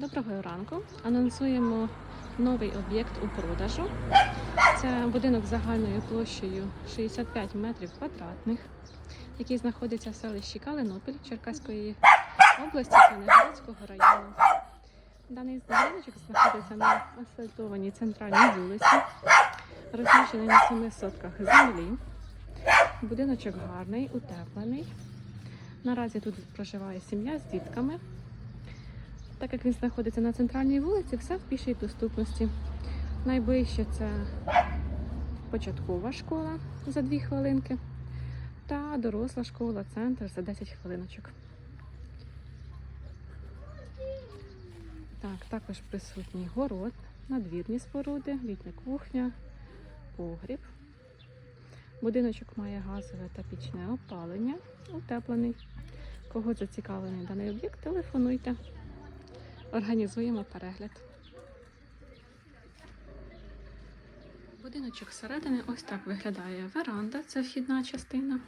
Доброго ранку. Анонсуємо новий об'єкт у продажу. Це будинок загальною площею 65 метрів квадратних, який знаходиться в селищі Калинопіль Черкаської області Кенеградського району. Даний будиночок знаходиться на асфальтованій центральній вулиці, розміщений на 7 сотках землі. Будиночок гарний, утеплений. Наразі тут проживає сім'я з дітками. Так як він знаходиться на центральній вулиці, все в пішій доступності. Найближче це початкова школа за 2 хвилинки та доросла школа, центр за 10 хвилиночок. Так, також присутній город, надвірні споруди, літня кухня, погріб. Будиночок має газове та пічне опалення, утеплений. Кого зацікавлений даний об'єкт, телефонуйте. Організуємо перегляд. Будиночок зсередини ось так виглядає веранда, це вхідна частина.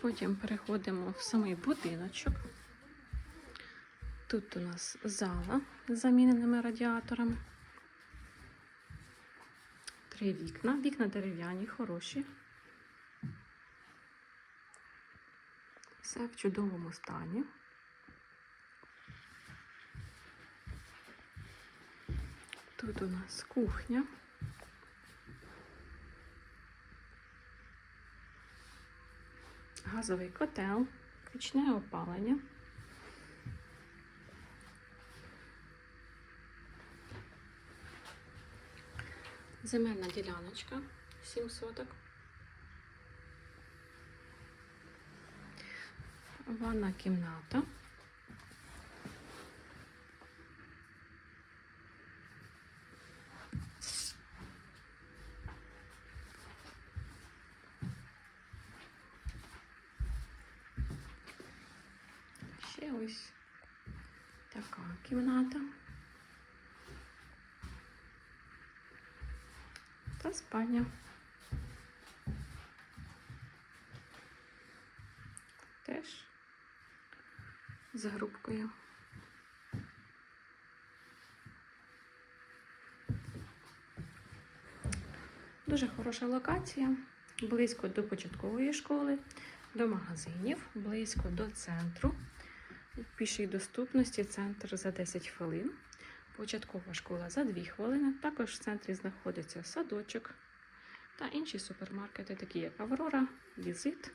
Потім переходимо в самий будиночок. Тут у нас зала з заміненими радіаторами. Три вікна. Вікна дерев'яні, хороші. Все в чудовому стані. Тут у нас кухня. Газовий котел, пічне опалення. Земельна діляночка 7 соток. Ванна кімната. Ще ось така кімната. Та спальня. Теж з грубкою. Дуже хороша локація, близько до початкової школи, до магазинів, близько до центру. В пішій доступності центр за 10 хвилин. Початкова школа за 2 хвилини. Також в центрі знаходиться садочок та інші супермаркети, такі як Аврора, Візит.